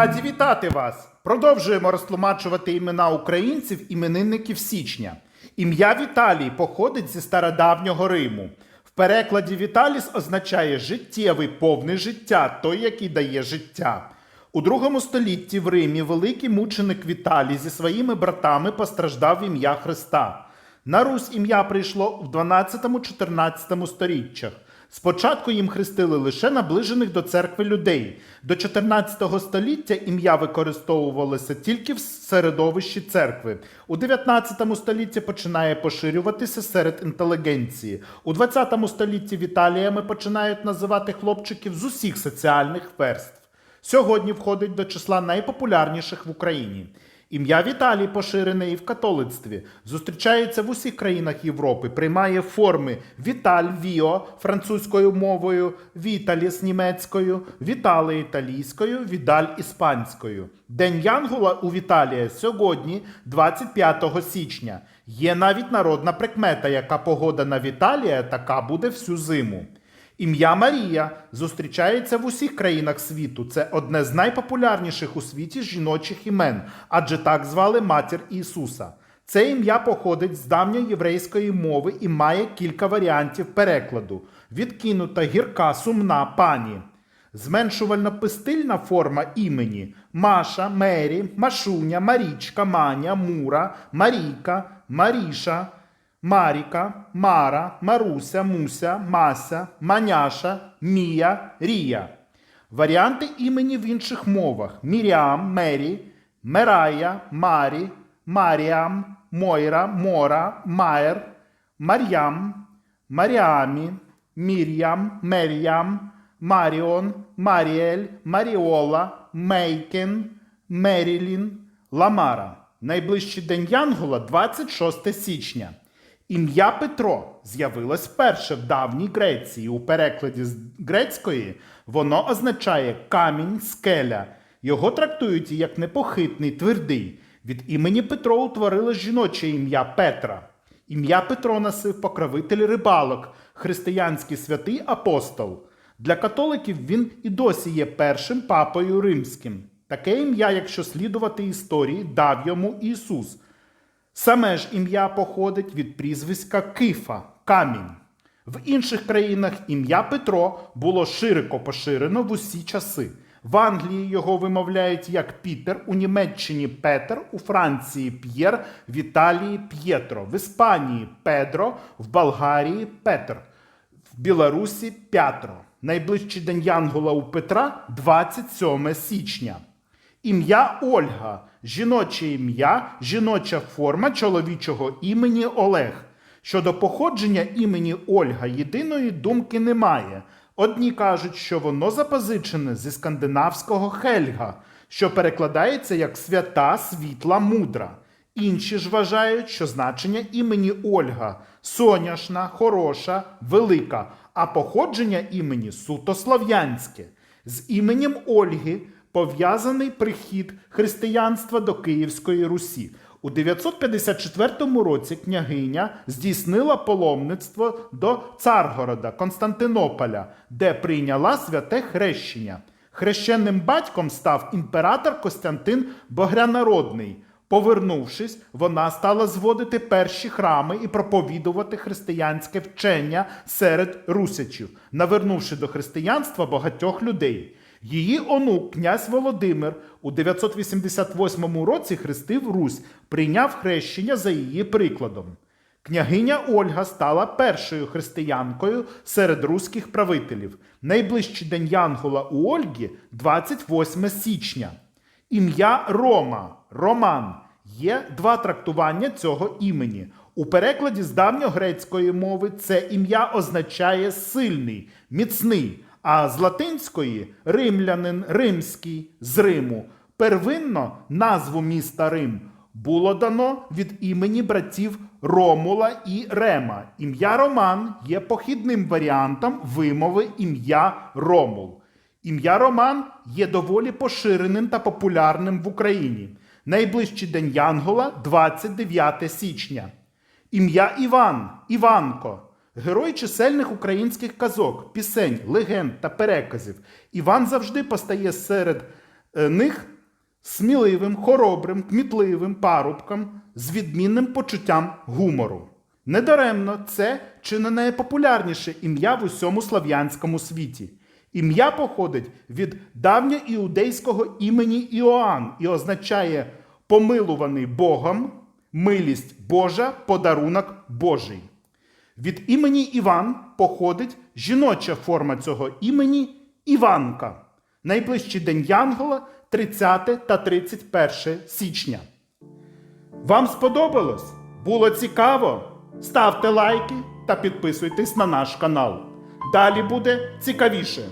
Раді вітати вас! Продовжуємо розтлумачувати імена українців іменинників січня. Ім'я Віталій походить зі стародавнього Риму. В перекладі Віталіс означає життєвий, повний життя, той, який дає життя. У другому столітті в Римі великий мученик Віталій зі своїми братами постраждав ім'я Христа. На Русь ім'я прийшло в 12-14 сторіччях. Спочатку їм хрестили лише наближених до церкви людей. До 14 століття ім'я використовувалося тільки в середовищі церкви. У 19 столітті починає поширюватися серед інтелігенції. У 20 столітті Віталіями починають називати хлопчиків з усіх соціальних верств. Сьогодні входить до числа найпопулярніших в Україні. Ім'я Віталій поширене і в католицтві. Зустрічається в усіх країнах Європи, приймає форми Віталь Віо французькою мовою, Віталіс німецькою, Вітали італійською, Відаль іспанською. День Янгула у Віталія сьогодні, 25 січня. Є навіть народна прикмета, яка погода на Віталія така буде всю зиму. Ім'я Марія зустрічається в усіх країнах світу. Це одне з найпопулярніших у світі жіночих імен, адже так звали матір Ісуса. Це ім'я походить з давньої єврейської мови і має кілька варіантів перекладу: відкинута гірка, сумна пані. Зменшувально-пистильна форма імені Маша, Мері, Машуня, Марічка, Маня, Мура, Марійка, Маріша. Маріка, Мара, Маруся, Муся, Мася, Маняша, Мія, Рія. Варіанти імені в інших мовах: Міріам, Мері, Мерая, Марі, Маріам, Мойра, Мора, Майер, Мар'ям, Маріамі, Мір'ям, Мер'ям, Маріон, Маріель, Маріола, Мейкен, Мерілін, Ламара. Найближчий день Янгола 26 січня. Ім'я Петро з'явилось вперше в давній Греції. У перекладі з грецької воно означає камінь, скеля. Його трактують як непохитний, твердий. Від імені Петро утворилось жіноче ім'я Петра. Ім'я Петро носив покровитель рибалок, християнський святий апостол. Для католиків він і досі є першим папою римським. Таке ім'я, якщо слідувати історії, дав йому Ісус. Саме ж ім'я походить від прізвиська Кифа камінь. В інших країнах ім'я Петро було широко поширено в усі часи. В Англії його вимовляють як Пітер, у Німеччині Петер, у Франції П'єр, в Італії П'єтро, в Іспанії Педро, в Болгарії Петр, в Білорусі П'ятро. Найближчий день Янгола у Петра 27 січня. Ім'я Ольга, жіноче ім'я, жіноча форма чоловічого імені Олег. Щодо походження імені Ольга єдиної думки немає. Одні кажуть, що воно запозичене зі скандинавського Хельга, що перекладається як свята, світла, мудра. Інші ж вважають, що значення імені Ольга соняшна, хороша, велика, а походження імені суто слав'янське. З іменем Ольги пов'язаний прихід християнства до Київської Русі. У 954 році княгиня здійснила паломництво до Царгорода Константинополя, де прийняла святе хрещення. Хрещенним батьком став імператор Костянтин Богрянародний. Повернувшись, вона стала зводити перші храми і проповідувати християнське вчення серед русичів, навернувши до християнства багатьох людей. Її онук, князь Володимир, у 988 році хрестив Русь, прийняв хрещення за її прикладом. Княгиня Ольга стала першою християнкою серед руських правителів. Найближчий день Янгола у Ольги 28 січня. Ім'я Рома, Роман. Є два трактування цього імені. У перекладі з давньогрецької мови це ім'я означає сильний, міцний, а з латинської римлянин римський з Риму. Первинно назву міста Рим було дано від імені братів Ромула і Рема. Ім'я Роман є похідним варіантом вимови ім'я Ромул. Ім'я Роман є доволі поширеним та популярним в Україні. Найближчий день Янгола 29 січня. Ім'я Іван, Іванко. Герой чисельних українських казок, пісень, легенд та переказів. Іван завжди постає серед е, них сміливим, хоробрим, кмітливим парубкам з відмінним почуттям гумору. Недаремно це чи не найпопулярніше ім'я в усьому слав'янському світі. Ім'я походить від давньоіудейського імені Іоанн і означає помилуваний Богом, милість Божа, подарунок Божий. Від імені Іван походить жіноча форма цього імені Іванка. Найближчий день Янгола 30 та 31 січня. Вам сподобалось? Було цікаво? Ставте лайки та підписуйтесь на наш канал. Далі буде цікавіше.